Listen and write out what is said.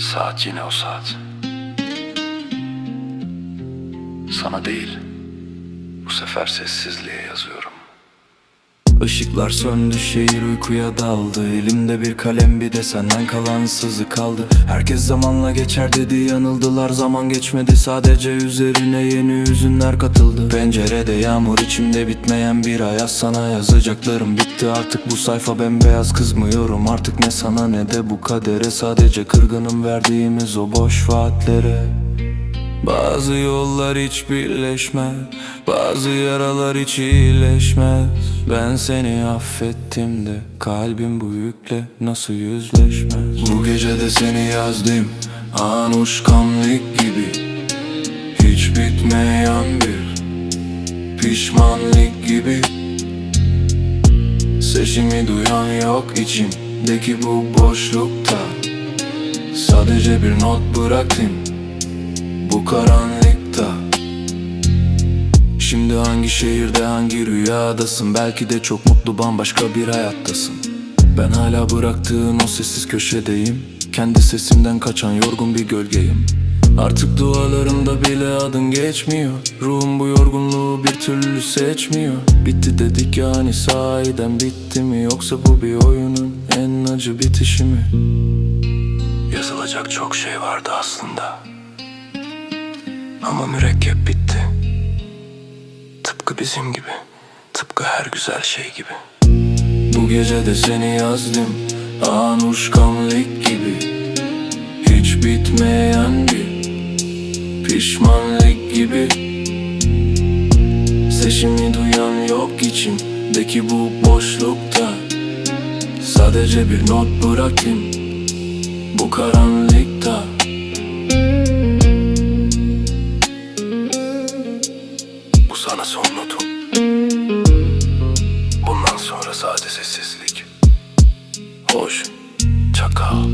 Saat yine o saat. Sana değil, bu sefer sessizliğe yazıyorum. Işıklar söndü şehir uykuya daldı. Elimde bir kalem bir de senden kalan sızı kaldı. Herkes zamanla geçer dedi yanıldılar. Zaman geçmedi sadece üzerine yeni hüzünler katıldı. Pencerede yağmur içimde bitmeyen bir hayat. Sana yazacaklarım bitti. Artık bu sayfa bembeyaz Kızmıyorum. Artık ne sana ne de bu kadere. Sadece kırgınım verdiğimiz o boş vaatlere bazı yollar hiç birleşmez Bazı yaralar hiç iyileşmez. Ben seni affettim de Kalbim bu yükle nasıl yüzleşmez? Bu gece de seni yazdım Anuşkamlık gibi. Hiç bitmeyen bir Pişmanlık gibi. Sesimi duyan yok içimdeki bu boşlukta. Sadece bir not bıraktım karanlıkta. Şimdi hangi şehirde hangi rüyadasın? Belki de çok mutlu bambaşka bir hayattasın. Ben hala bıraktığın o sessiz köşedeyim. Kendi sesimden kaçan yorgun bir gölgeyim. Artık dualarımda bile adın geçmiyor. Ruhum bu yorgunluğu bir türlü seçmiyor. Bitti dedik yani sahiden bitti mi? Yoksa bu bir oyunun en acı bitişi mi? Yazılacak çok şey vardı aslında ama mürekkep bitti. Tıpkı bizim gibi Tıpkı her güzel şey gibi. Bu gece de seni yazdım Anuşkamlık gibi. Hiç bitmeyen bir Pişmanlık gibi. Sesimi duyan yok içimdeki bu boşlukta Sadece bir not bıraktım Bu karanlıkta son Bundan sonra sadece sessizlik. Hoş Çakal